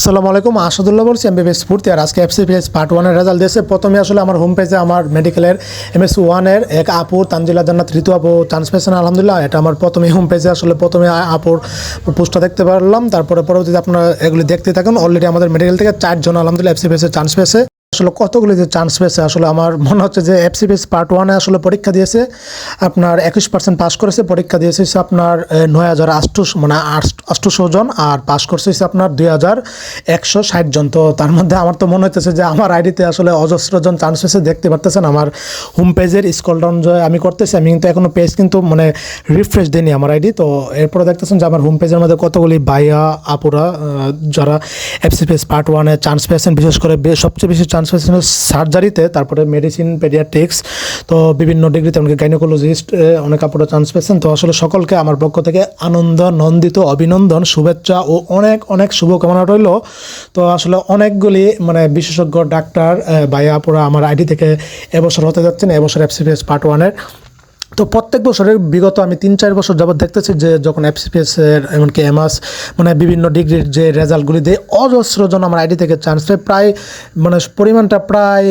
আসসালামু আলাইকুম, আসাদুল্লাহ বলছি এম বিবিএস স্ফূর্তি আর আজকে এফসিপিএস পার্ট ওয়ানের রেজাল্ট দিয়েছে। প্রথমে আসলে আমার হোম পেজে আমার মেডিকেলের এম এস ওয়ানের এক আপুর, তানজিলা জান্নাত, ঋতু আপু পেয়েছেন আলহামদুলিল্লাহ, এটা আমার প্রথমে হোম পেজে আসলে প্রথমে আপুর পোস্টটা দেখতে পারলাম। তারপরে পরবর্তীতে আপনারা এগুলি দেখতে থাকুন। অলরেডি আমাদের মেডিকেল থেকে চারজন, আলহামদুলিল্লাহ এফসিপিএস চান্স পেয়েছে আসলে কতগুলি যে চান্স পেয়েছে, আসলে আমার মনে হচ্ছে যে এফ এফসিপিএস পার্ট ওয়ানে আসলে পরীক্ষা দিয়েছে, আপনার একুশ পার্সেন্ট পাস করেছে, পরীক্ষা দিয়েছে হচ্ছে আপনার নয় হাজার আটশো মানে আটশোশো জন, আর পাস করছে হচ্ছে আপনার দুই হাজার একশো ষাট জন। তো তার মধ্যে আমার তো মনে হইতেছে যে আমার আইডিতে আসলে অজস্র জন চান্স পেয়েছে, দেখতে পারতেছেন আমার হোম পেজের স্কল ডাউন যে আমি করতেছি, আমি কিন্তু এখনও পেজ কিন্তু মানে রিফ্রেশ দিইনি আমার আইডি তো এরপরে দেখতেছেন যে আমার হোম পেজের মধ্যে কতগুলি বাইয়া আপুরা যারা এফসিপিএস পার্ট ওয়ানে চান্স পেয়েছেন, বিশেষ করে সবচেয়ে বেশি চান্স পেয়েছেন সার্জারিতে তারপরে মেডিসিন পেডিয়াট্রিক্স তো বিভিন্ন ডিগ্রিতে এমনকি গাইনোকোলজিস্ট অনেক আপুরা চান্স তো আসলে সকলকে আমার পক্ষ থেকে আনন্দ, নন্দিত, অভিনন্দন, শুভেচ্ছা ও অনেক অনেক শুভকামনা রইল। তো আসলে অনেকগুলি মানে বিশেষজ্ঞ, ডাক্তার বাইয়া আপুরা আমার আইডি থেকে এবছর হতে যাচ্ছেন, এবছর এফসিপিএস পার্ট ওয়ানের তো প্রত্যেক বছরের বিগত আমি তিন, চার বছর যাবত দেখতেছি যে যখন এফসিপিএস এর, এমনকি এমাস মানে বিভিন্ন ডিগ্রির যে রেজাল্টগুলি দেয়, অজস্র জন আমার আইডি থেকে চান্স পায়। প্রায় মানে পরিমাণটা প্রায়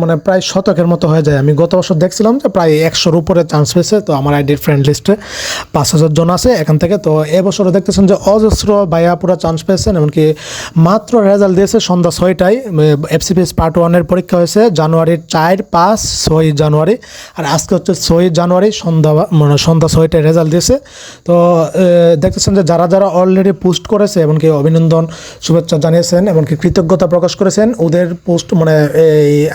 মানে প্রায় শতকের মতো হয়ে যায়। আমি গত বছর দেখছিলাম যে প্রায় একশোর উপরে চান্স পেয়েছে, তো আমার আইডির ফ্রেন্ড লিস্টে পাঁচ হাজার জন আছে এখান থেকে। তো এবছরে দেখতেছেন যে অজস্র ভাইয়া পুরা চান্স পেয়েছেন, এমনকি মাত্র রেজাল্ট দিয়েছে সন্ধ্যা ছয়টায়। এফসিপিএস পার্ট ওয়ানের পরীক্ষা হয়েছে জানুয়ারির চার, পাঁচ, ছয় জানুয়ারি। আর আজকে হচ্ছে ছয় জানুয়ারি সন্ধ্যা মানে সন্ধ্যা ছয়টায় রেজাল্ট দিয়েছে। তো দেখতেছেন যে যারা যারা অলরেডি পোস্ট করেছে, এমনকি অভিনন্দন শুভেচ্ছা জানিয়েছেন, এমনকি কৃতজ্ঞতা প্রকাশ করেছেন, ওদের পোস্ট মানে এই-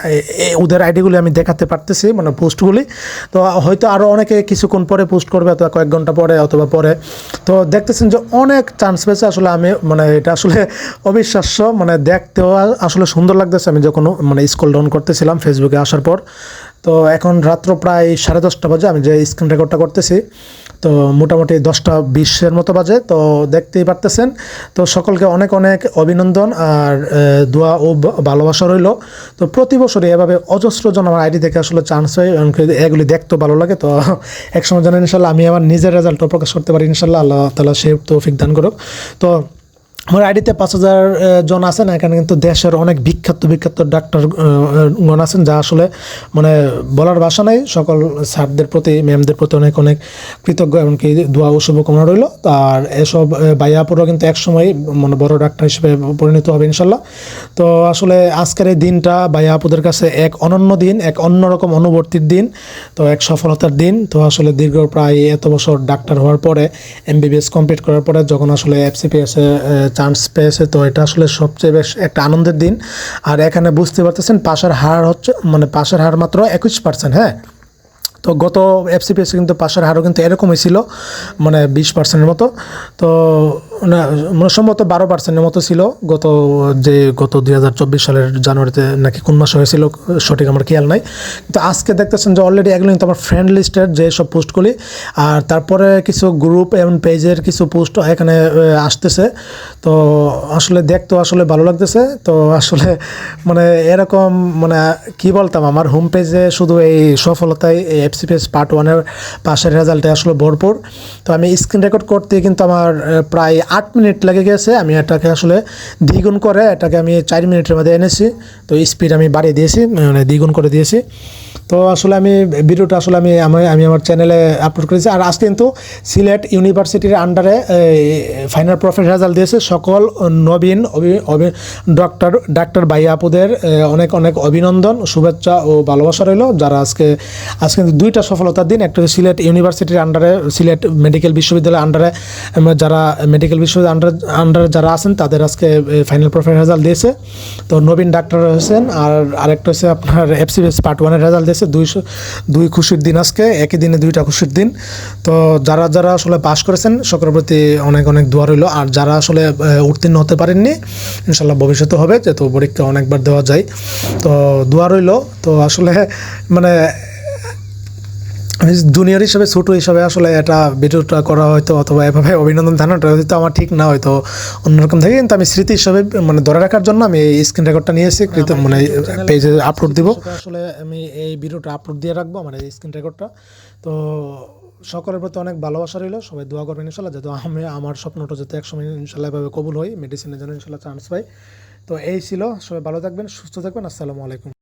ওদের আইডিগুলি আমি দেখাতে পারতেছি মানে পোস্টগুলি তো হয়তো আরও অনেকে কিছুক্ষণ পরে পোস্ট করবে, অথবা কয়েক ঘণ্টা পরে, অথবা পরে। তো দেখতেছেন যে অনেক চান্স পেয়েছে, আসলে আমি মানে এটা আসলে অবিশ্বাস্য মানে দেখতেও আসলে সুন্দর লাগতেছে। আমি যখন মানে স্কুল ডাউন করতেছিলাম ফেসবুকে আসার পর তো এখন রাত্র প্রায় সাড়ে দশটা বাজে, আমি যে স্ক্রিন রেকর্ডটা করতেছি, তো মোটামুটি দশটা বিশের মতো বাজে, তো দেখতেই পারতেছেন। তো সকলকে অনেক অনেক অভিনন্দন আর দোয়া ও ভালোবাসা রইল। তো প্রতি বছরই এভাবে অজস্র জন আমার আইডি থেকে আসলে চান্স হয় এগুলি দেখতেও ভালো লাগে। তো একসময় জানেন ইনশাল্লাহ, আমি আমার নিজের রেজাল্টও প্রকাশ করতে পারি ইনশাল্লাহ। আল্লাহ তালা সে তৌফিক দান করুক। তো আমার আইডিতে পাঁচ হাজার জন আছেন এখানে কিন্তু দেশের অনেক বিখ্যাত বিখ্যাত ডাক্তার গণ আছেন যা আসলে মানে বলার ভাষা নাই। সকল স্যারদের প্রতি ম্যামদের প্রতি অনেক অনেক কৃতজ্ঞ এমনকি দোয়া ও শুভকামনা রইল। আর এসব আহ, ভাইয়াপুরও কিন্তু একসময় মানে বড় ডাক্তার হিসেবে পরিণত হবে ইনশাল্লাহ। তো আসলে আজকের এই দিনটা ভাইয়াপুদের কাছে এক অনন্য দিন এক অন্যরকম অনুবর্তীর দিন তো এক সফলতার দিন। তো আসলে দীর্ঘ প্রায় এত বছর ডাক্তার হওয়ার পরে এমবিবিএস কমপ্লিট করার পরে যখন আসলে এফসিপিএসে চান্স পেয়েছে, তো এটা আসলে সবচেয়ে বেশ একটা আনন্দের দিন। আর এখানে বুঝতে পারতেছেন, পাশের হার হচ্ছে মানে পাশের হার মাত্র একুশ পার্সেন্ট হ্যাঁ? তো গত এফসিপিএসে কিন্তু পাশের হারও কিন্তু এরকমই ছিল মানে বিশ পার্সেন্টের মতো। তো মানে সম্ভবত বারো পার্সেন্টের মতো ছিল। গত, যে গত দুই হাজার চব্বিশ সালের জানুয়ারিতে নাকি কোন মাসে হয়েছিল, সঠিক আমার খেয়াল নাই। কিন্তু আজকে দেখতেছেন যে অলরেডি এগুলো কিন্তু আমার ফ্রেন্ড লিস্টের যে সব পোস্টগুলি আর তারপরে কিছু গ্রুপ এবং পেজের কিছু পোস্ট এখানে আসতেছে। তো আসলে দেখতে আসলে ভালো লাগতেছে। তো আসলে মানে এরকম মানে কি বলতাম আমার হোম পেজে শুধু এই সফলতায় এই এফসিপিএস পার্ট ওয়ানের পাশের রেজাল্টে আসলে ভরপুর। তো আমি স্ক্রিন রেকর্ড করতে কিন্তু আমার প্রায় আট মিনিট লেগে গেছে, আমি এটাকে আসলে দ্বিগুণ করে, এটাকে আমি চার মিনিটের মধ্যে এনেছি। তো স্পিড আমি বাড়িয়ে দিয়েছি মানে দ্বিগুণ করে দিয়েছি। তো আসলে আমি ভিডিওটা আসলে আমি আমি আমি আমার চ্যানেলে আপলোড করেছি। আর আজ কিন্তু সিলেট ইউনিভার্সিটির আন্ডারে ফাইনাল প্রফেট রেজাল্ট দিয়েছে সকল নবীন ডক্টর ডাক্তার ভাই আপুদের অনেক অনেক অভিনন্দন, শুভেচ্ছা ও ভালোবাসা রইল। যারা আজকে আজকে কিন্তু দুইটা সফলতার দিন, একটা সিলেট ইউনিভার্সিটির আন্ডারে সিলেট মেডিকেল বিশ্ববিদ্যালয়ের আন্ডারে যারা মেডিকেল বিশ্ববিদ্যালয়ের আন্ডার আন্ডারে যারা আছেন, তাদের আজকে ফাইনাল প্রফেট রেজাল্ট দিয়েছে। তো নবীন ডাক্তার হয়েছেন, আর আরেকটা হচ্ছে আপনার এফসিবিএস পার্ট ওয়ানের রেজাল্ট দিয়েছে। দুইশো দুই খুশির দিন আজকে, একই দিনে দুইটা খুশির দিন। তো যারা যারা আসলে পাস করেছেন, সকলের প্রতি অনেক অনেক দোয়া রইল। আর যারা আসলে উত্তীর্ণ হতে পারেননি, ইনশাল্লাহ ভবিষ্যতে হবে, যেহেতু পরীক্ষা অনেকবার দেওয়া যায়। তো দোয়া রইল। তো আসলে মানে জুনিয়র হিসেবে ছোটো হিসাবে আসলে এটা ভিডিওটা করা হয়তো অথবা এভাবে অভিনন্দন জানাটা হয়তো আমার ঠিক না হয়তো অন্যরকম থাকে। কিন্তু আমি স্মৃতি হিসাবে মানে ধরে রাখার জন্য আমি এই স্ক্রিন রেকর্ডটা নিয়ে এসেছি কৃত মানে পেজে আপলোড দিব। আসলে আমি এই ভিডিওটা আপলোড দিয়ে রাখব আমার এই স্ক্রিন রেকর্ডটা তো সকলের প্রতি অনেক ভালোবাসা রইল সবাই দোয়া করবেন ইনশাল্লাহ যাতে আমি আমার স্বপ্নটা যাতে একসময় ইনশাল্লাহ এভাবে কবুল হই মেডিসিনের জন্য ইনশাল্লাহ চান্স পাই। তো এই ছিল সবাই ভালো থাকবেন সুস্থ থাকবেন আসসালামু আলাইকুম।